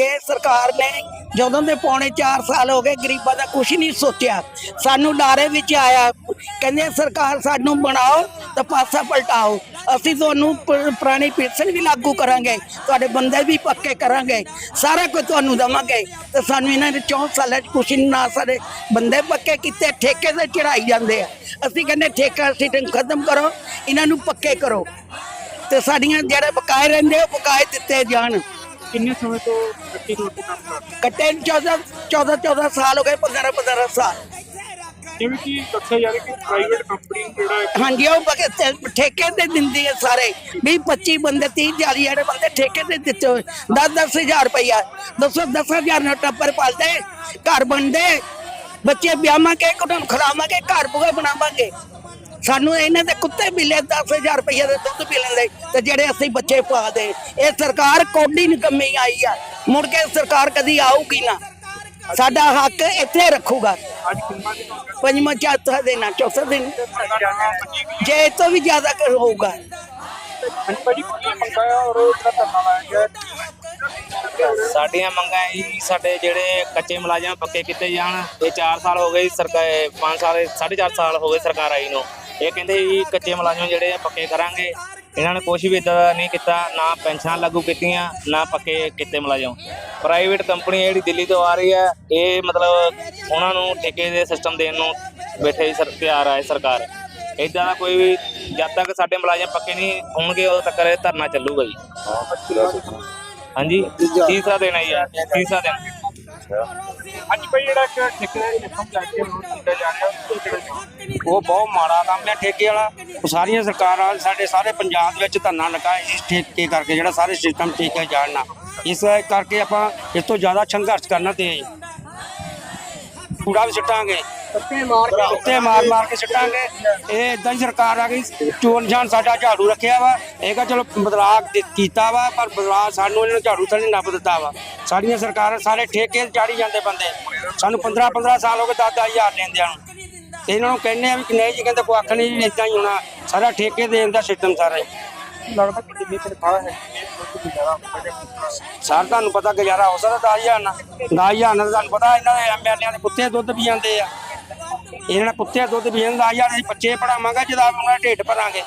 ਅੱਗੇ ਸਰਕਾਰ ਨੇ ਜਦੋਂ ਦੇ ਪੌਣੇ 4 ਸਾਲ ਹੋ ਗਏ ਗਰੀਬਾਂ ਦਾ ਕੁਝ ਨਹੀਂ ਸੋਚਿਆ। ਸਾਨੂੰ ਲਾਰੇ ਵਿੱਚ ਆਇਆ, ਕਹਿੰਦੇ ਸਰਕਾਰ ਸਾਨੂੰ ਬਣਾਓ ਤਾਂ ਪਾਸਾ ਪਲਟਾਓ। ਅਸੀਂ ਤੁਹਾਨੂੰ ਪੁਰਾਣੀ ਪੈਨਸ਼ਨ ਵੀ ਲਾਗੂ ਕਰਾਂਗੇ, ਤੁਹਾਡੇ ਬੰਦੇ ਵੀ ਪੱਕੇ ਕਰਾਂਗੇ, ਸਾਰਾ ਕੁਝ ਤੁਹਾਨੂੰ ਦਵਾਂਗੇ। ਤੇ ਸਾਨੂੰ ਇਹਨਾਂ ਦੇ 4 ਸਾਲਾਂ 'ਚ ਕੁਛ ਨਾ ਸਾਡੇ ਬੰਦੇ ਪੱਕੇ ਕੀਤੇ, ਠੇਕੇ ਤੇ ਚੜਾਈ ਜਾਂਦੇ ਆ। ਅਸੀਂ ਕਹਿੰਦੇ ਠੇਕਾ ਸਿਸਟਮ ਖਤਮ ਕਰੋ, ਇਹਨਾਂ ਨੂੰ ਪੱਕੇ ਕਰੋ। ਤੇ ਸਾਡੀਆਂ ਜਿਹੜੇ ਬਕਾਏ ਰਹਿੰਦੇ ਉਹ ਬਕਾਏ ਦਿੱਤੇ ਜਾਣ। ਕਿੰਨੇ ਸਮੇਂ ਤੋਂ ਕੱਟੀ ਰੋਟੀ ਕੰਮ ਕਰਦੇ ਕੱਟੇ 14 14 14 ਸਾਲ ਹੋ ਗਏ 15 15 ਸਾਲ। ਜਿਵੇਂ ਕਿ ਦੱਸਿਆ ਜਾ ਰਿਹਾ ਕਿ ਪ੍ਰਾਈਵੇਟ ਕੰਪਨੀ ਜਿਹੜਾ ਹਾਂਜੀ ਉਹ ਬਗੇ ਠੇਕੇ ਤੇ ਦਿੰਦੀ ਹੈ ਸਾਰੇ। 20 25 ਬੰਦੇ 30 40 ਜਿਹੜੇ ਬੰਦੇ ਠੇਕੇ ਤੇ ਦਿੱਤੇ ਹੋਏ। 10 10000 ਰੁਪਇਆ ਦੱਸੋ 10000 ਨਾਲ ਟੱਬਰ ਪਾਲਦੇ ਘਰ ਬਣਦੇ। ਬੱਚੇ ਵਿਆਹਾਂਗੇ ਕੁਟੁੰਬ ਖਿਲਾਵਾਂਗੇ ਘਰ ਬੁਗਾ ਬਣਾਵਾਂਗੇ। ਸਾਨੂੰ ਇਹਨਾਂ ਦੇ ਕੁੱਤੇ ਮਿਲੇ 10000 ਰੁਪਇਆ ਦੇ ਦੁੱਧ ਪੀ ਲੈਂਦੇ, ਤੇ ਜਿਹੜੇ ਅਸੀਂ ਬੱਚੇ ਪਾਦੇ ਇਹ ਸਰਕਾਰ ਕੋਡੀ ਨਿਕੰਮੀ ਆਈ ਆ। ਮੁੜ ਕੇ ਸਰਕਾਰ ਕਦੀ ਆਊਗੀ ਨਾ। ਸਾਡਾ ਹੱਕ ਇੱਥੇ ਰੱਖੂਗਾ। ਪੰਜਵਾਂ ਚੌਥਾ ਦਿਨ ਆ ਚੌਥਾ ਦਿਨ। ਜੇ ਇਹ ਤੋਂ ਵੀ ਜ਼ਿਆਦਾ ਕਰ ਹੋਊਗਾ। ਸਾਡੀਆਂ ਮੰਗਾਂ ਇਹ ਸਾਡੇ ਜਿਹੜੇ ਕੱਚੇ ਮੁਲਾਜ਼ਮ ਪੱਕੇ ਕੀਤੇ ਜਾਣ, ਇਹ 4 ਸਾਲ ਹੋ ਗਏ ਸਰਕਾਰ 5 ਸਾਲ 4.5 ਸਾਲ ਹੋ ਗਏ ਸਰਕਾਰ ਆਈ ਨੂੰ। ਇਹ ਕਹਿੰਦੇ ਜੀ ਕੱਚੇ ਮੁਲਾਜ਼ਮ ਜਿਹੜੇ ਆ, ਪੱਕੇ ਕਰਾਂਗੇ। ਇਹਨਾਂ ਨੇ ਕੁਝ ਵੀ ਇਦਾਂ ਦਾ ਨਹੀਂ ਕੀਤਾ, ਨਾ ਪੈਨਸ਼ਨਾਂ ਲਾਗੂ ਕੀਤੀਆਂ, ਨਾ ਪੱਕੇ ਕੀਤੇ ਮੁਲਾਜ਼ਮ। ਪ੍ਰਾਈਵੇਟ ਕੰਪਨੀ ਜਿਹੜੀ ਦਿੱਲੀ ਤੋਂ ਆ ਰਹੀ ਹੈ ਇਹ ਮਤਲਬ ਉਹਨਾਂ ਨੂੰ ਠੇਕੇ ਦੇ ਸਿਸਟਮ ਦੇਣ ਨੂੰ ਬੈਠੇ ਸਰ, ਤਿਆਰ ਹੈ ਸਰਕਾਰ। ਇਦਾਂ ਦਾ ਕੋਈ ਵੀ, ਜਦ ਤੱਕ ਸਾਡੇ ਮੁਲਾਜ਼ਮ ਪੱਕੇ ਨਹੀਂ ਹੋਣਗੇ, ਉਦੋਂ ਤੱਕ ਇਹ ਧਰਨਾ ਚੱਲੂਗਾ ਜੀ। ਹਾਂਜੀ, ਤੀਸਰਾ ਦਿਨ ਹੈ ਜੀ ਤੀਸਰਾ ਦਿਨ। ਅੱਜ ਭਾਈ ਜਿਹੜਾ ਕਿ ਠੇਕੇਦਾਰੀ ਨਿਯਮ ਜਾ ਕੇ ਕੀਤਾ ਜਾ ਰਿਹਾ ਉਹ ਬਹੁਤ ਮਾੜਾ ਕੰਮ ਹੈ ਠੇਕੇ ਵਾਲਾ। ਉਹ ਸਾਰੀਆਂ ਸਰਕਾਰਾਂ ਸਾਡੇ ਸਾਰੇ ਪੰਜਾਬ ਵਿੱਚ ਧਰਨਾ ਲੱਗਾ ਇਸ ਠੇਕੇ ਕਰਕੇ, ਜਿਹੜਾ ਸਾਰੇ ਸਿਸਟਮ ਠੇਕੇ ਜਾਣਨਾ ਇਸ ਕਰਕੇ ਆਪਾਂ ਇਸ ਤੋਂ ਜ਼ਿਆਦਾ ਸੰਘਰਸ਼ ਕਰਨਾ ਤੇ ਕੂੜਾ ਵੀ ਸਿੱਟਾਂਗੇ। ਉੱਤੇ ਮਾਰ ਮਾਰ ਕੇ ਸਿੱਟਾਂਗੇ। ਇਹ ਇਦਾਂ ਹੀ ਸਰਕਾਰ ਆ ਗਈ। ਚੋਣ ਜਾਨ ਸਾਡਾ ਝਾੜੂ ਰੱਖਿਆ ਵਾ। ਇਹ ਕਹ ਚਲੋ ਬਦਲਾਅ ਕੀਤਾ ਵਾ, ਪਰ ਬਦਲਾਅ ਸਾਨੂੰ ਇਹਨਾਂ ਨੇ ਝਾੜੂ ਥੱਲੇ ਨੱਪ ਦਿੱਤਾ ਵਾ। ਸਾਡੀਆਂ ਸਰਕਾਰਾਂ ਸਾਰੇ ਠੇਕੇ ਚਾੜੀ ਜਾਂਦੇ ਬੰਦੇ। ਸਾਨੂੰ 15 15 ਸਾਲ ਹੋ ਗਏ 10 ਹਜ਼ਾਰ ਲੈਂਦਿਆਂ ਨੂੰ। ਤੇ ਇਹਨਾਂ ਨੂੰ ਕਹਿੰਦੇ ਆ ਵੀ ਨਹੀਂ ਜੀ ਕਹਿੰਦੇ ਕੋਈ ਅੱਖ ਨਹੀਂ ਜੀ ਇਦਾਂ ਹੀ ਹੋਣਾ ਸਾਰਾ ਠੇਕੇ ਦੇਣ ਦਾ ਸਿਸਟਮ ਸਾਰਾ ਹੀ। ਲੱਗਦਾ ਕਿ ਜਿੰਨੀ ਤਨਖਾਹ ਹੈ? ਉਹ ਗੁਜ਼ਾਰਾ ਹੋਵੇਗਾ ਸਾਰ ਤੁਹਾਨੂੰ ਪਤਾ ਗੁਜ਼ਾਰਾ ਹੋ ਸਕਦਾ 10000 ਨਾਲ। 10000 ਨਾਲ ਤੁਹਾਨੂੰ ਪਤਾ ਇਹਨਾਂ ਦੇ ਐਮਐਲਏ ਦੇ ਕੁੱਤੇ ਦੁੱਧ ਪੀ ਜਾਂਦੇ ਆ। ਇਹਨਾਂ ਕੁੱਤੇ ਦੁੱਧ ਪੀ ਜਾਂਦੇ 10000 ਅਸੀਂ ਬੱਚੇ ਪੜਾਵਾਂਗੇ ਜਦ ਆਪਣਾ ਢਿੱਡ ਭਰਾਂਗੇ।